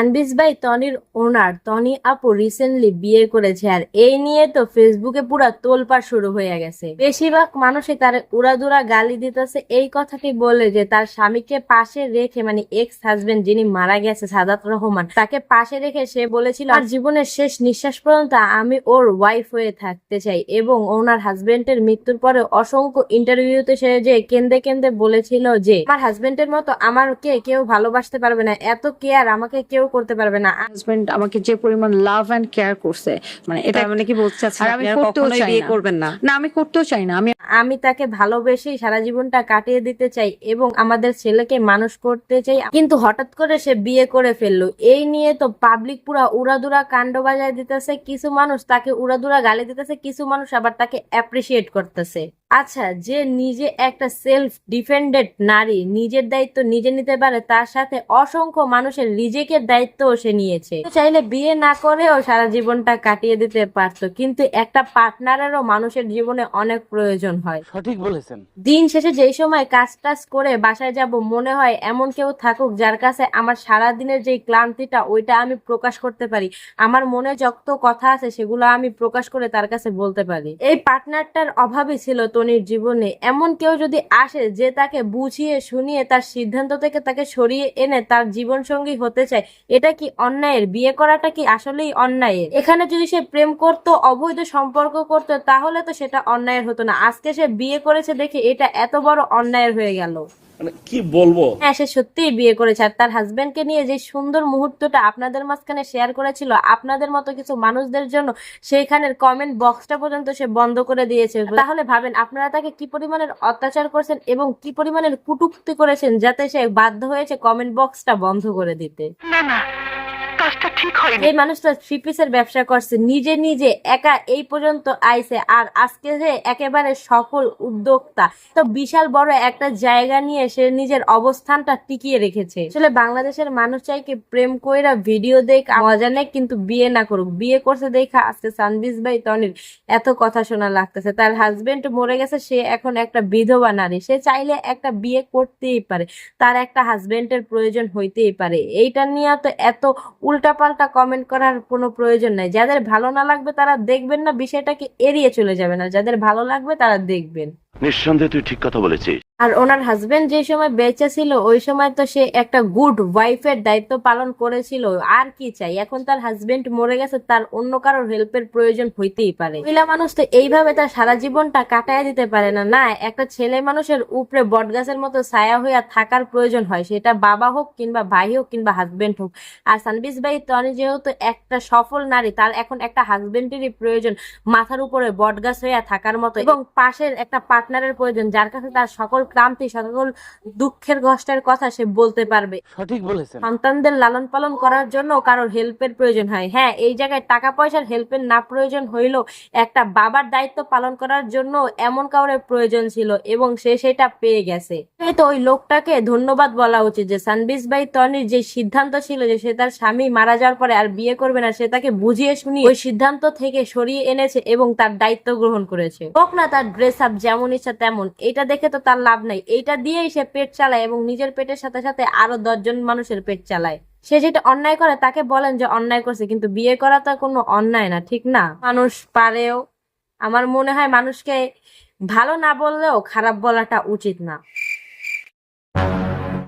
সানবিজ ভাই, টনির ওনার। টনি আপু রিসেন্টলি বিয়ে করেছে আর এই নিয়ে তো ফেসবুকে পুরা তোলপাড় শুরু হয়ে গেছে। বেশিরভাগ মানুষই তার উড়াদুরা গালি দিতেছে, এই কথাটি বলে যে তার স্বামীকে পাশে রেখে মানে এক্স হাজবেন্ড যিনি মারা গেছে, সাদাত রহমান, তাকে পাশে রেখে সে বলেছিল, আর জীবনের শেষ নিঃশ্বাস পর্যন্ত আমি ওর ওয়াইফ হয়ে থাকতে চাই এবং ওনার হাজবেন্ডের মৃত্যুর পরে অসংখ্য ইন্টারভিউতে সে যে কেন্দে কেন্দে বলেছিল যে, আমার হাজবেন্ডের মতো আমাকে কেউ ভালোবাসতে পারবে না, এত কেয়ার আমাকে কেউ করতে পারবে না। হাজবেন্ড আমাকে যে পরিমাণ লাভ এন্ড কেয়ার করছে মানে এটা মানে কি বলতে চাচ্ছেন আর আমি করতেও চাই না। করবেন না। না আমি করতেও চাই না। আমি আমি তাকে ভালোবেসেই সারা জীবনটা কাটিয়ে দিতে চাই এবং আমাদের ছেলেকে মানুষ করতে চাই। কিন্তু হঠাৎ করে সে বিয়ে করে ফেলল। এই নিয়ে তো পাবলিক পুরা উড়াদুরা কাণ্ড বাজায় দিতেছে। কিছু মানুষ তাকে উড়াদুরা গালি দিতেছে কিছু মানুষ আবার তাকে অ্যাপ্রিসিয়েট করতেছে। আচ্ছা যে নিজে একটা সেলফ ডিফেন্ডেড নারী নিজের দায়িত্ব নিজে নিতে পারে তার সাথে অসংখ্য মানুষের রিজেকের দায়িত্বও সে নিয়েছে। চাইলে বিয়ে না করেও সারা জীবনটা কাটিয়ে দিতে পারতো কিন্তু একটা পার্টনারেরও মানুষের জীবনে অনেক প্রয়োজন হয়। সঠিক বলেছেন। দিন শেষে যেই সময় কাজ টাজ করে বাসায় যাব মনে হয় এমন কেউ থাকুক যার কাছে আমার সারা দিনের যে ক্লান্তিটা ওইটা আমি প্রকাশ করতে পারি। আমার মনে যত কথা আছে সেগুলো আমি প্রকাশ করে তার কাছে বলতে পারি। এই পার্টনারটার অভাবই ছিল তনির জীবনে এমন কেউ যদি আসে যে তাকে বুঝিয়ে, শুনিয়ে, তার সিদ্ধান্ত থেকে তাকে সরিয়ে এনে তার জীবন সঙ্গী হতে চায়, এটা কি অন্যায়ের? বিয়ে করাটা কি আসলেই অন্যায়ের? এখানে যদি সে প্রেম করত, অবৈধ সম্পর্ক করত, তাহলে তো সেটা অন্যায়ের হতো না। আজকে সে বিয়ে করেছে দেখে এটা এত বড় অন্যায়ের হয়ে গেল। মানে কি বলব? হ্যাঁ সে সত্যিই বিয়ে করেছে। আর তার হাজবেন্ডকে নিয়ে যে সুন্দর মুহূর্তটা আপনাদের মাঝখানে শেয়ার করেছিল আপনাদের মতো কিছু মানুষদের জন্য সেইখানের কমেন্ট বক্সটা পর্যন্ত সে বন্ধ করে দিয়েছে। তাহলে ভাবেন আপনারা তাকে কি পরিমাণের অত্যাচার করছেন এবং কি পরিমাণের কুটুক্তি করেছেন যাতে সে বাধ্য হয়েছে কমেন্ট বক্সটা বন্ধ করে দিতে? এই মানুষটা থ্রি পিসের ব্যবসা করছে, নিজে নিজে একা এই পর্যন্ত আইছে আর আজকে যে একেবারে সফল উদ্যোক্তা। তো বিশাল বড় একটা জায়গা নিয়ে সে নিজের অবস্থানটা টিকিয়ে রেখেছে। আসলে বাংলাদেশের মানুষ চাই কি প্রেম কইরা ভিডিও দেখ, মজা নেই কিন্তু বিয়ে না করুক। বিয়ে করছে দেখা আজকে সানবিজ ভাই তনির এত কথা শোনা লাগতেছে। তার হাজবেন্ড মরে গেছে, সে এখন একটা বিধবা নারী। সে চাইলে একটা বিয়ে করতেই পারে। তার একটা হাজবেন্ডের প্রয়োজন হইতেই পারে। এইটা নিয়ে তো এত উল্টাপাল্টা কমেন্ট করার কোনো প্রয়োজন নাই। যাদের ভালো না লাগবে তারা দেখবেন না, বিষয়টাকে এড়িয়ে চলে যাবে না। যাদের ভালো লাগবে তারা দেখবেন। নিঃসন্দেহে তুই ঠিক কথা বলেছিস। আর ওনার হাজবেন্ড যে সময় বেঁচে ছিল, ওই সময় তো সে একটা গুড ওয়াইফের দায়িত্ব পালন করেছিল। আর কি চাই? এখন তার হাজবেন্ড মরে গেছে, তার অন্য কারোর হেল্পের প্রয়োজন হইতেই পারে। মহিলা মানুষ তো এইভাবে তার সারা জীবনটা কাটায় দিতে পারে না। না, একটা ছেলে মানুষের উপরে বটগাছের মতো ছায়া হইয়া থাকার প্রয়োজন হয়। সেটা বাবা হোক কিংবা ভাই হোক কিংবা হাজবেন্ড হোক। আর সানবিজ ভাই তনি যেহেতু একটা সফল নারী, তার এখন একটা হাজবেন্ডেরই প্রয়োজন। মাথার উপরে বটগাছ হইয়া থাকার মতো এবং পাশের একটা পার্টনারের প্রয়োজন যার কাছে তার সকল ক্লান্তি সকল দুঃখের কষ্টের কথা সে বলতে পারবে। সঠিক বলেছেন। সন্তানদের লালন পালন করার জন্য কারোর হেল্পের প্রয়োজন হয়। হ্যাঁ এই জায়গায় টাকা পয়সার হেল্পের না প্রয়োজন হইলেও একটা বাবার দায়িত্ব পালন করার জন্য এমন কাউরের প্রয়োজন ছিল এবং সে সেটা পেয়ে গেছে। তো ওই লোকটাকে ধন্যবাদ বলা উচিত যে সানবিজ ভাই তনির যে সিদ্ধান্ত ছিল যে সে তার স্বামী মারা যাওয়ার পরে আর বিয়ে করবে না সে তাকে বুঝিয়ে শুনিয়ে ওই সিদ্ধান্ত থেকে সরিয়ে এনেছে এবং তার দায়িত্ব গ্রহণ করেছে। হোক না তার ড্রেস আপ যেমন ইচ্ছা তেমন। এটা দেখে তো তার লাভ নাই। এইটা দিয়েই সে পেট চালায় এবং নিজের পেটের সাথে সাথে আরও দশজন মানুষের পেট চালায়। সে যেটা অন্যায় করে তাকে বলেন যে অন্যায় করছে, কিন্তু বিয়ে করা তো কোনো অন্যায় না, ঠিক না? মানুষ পারেও। আমার মনে হয় মানুষকে ভালো না বললেও খারাপ বলাটা উচিত না।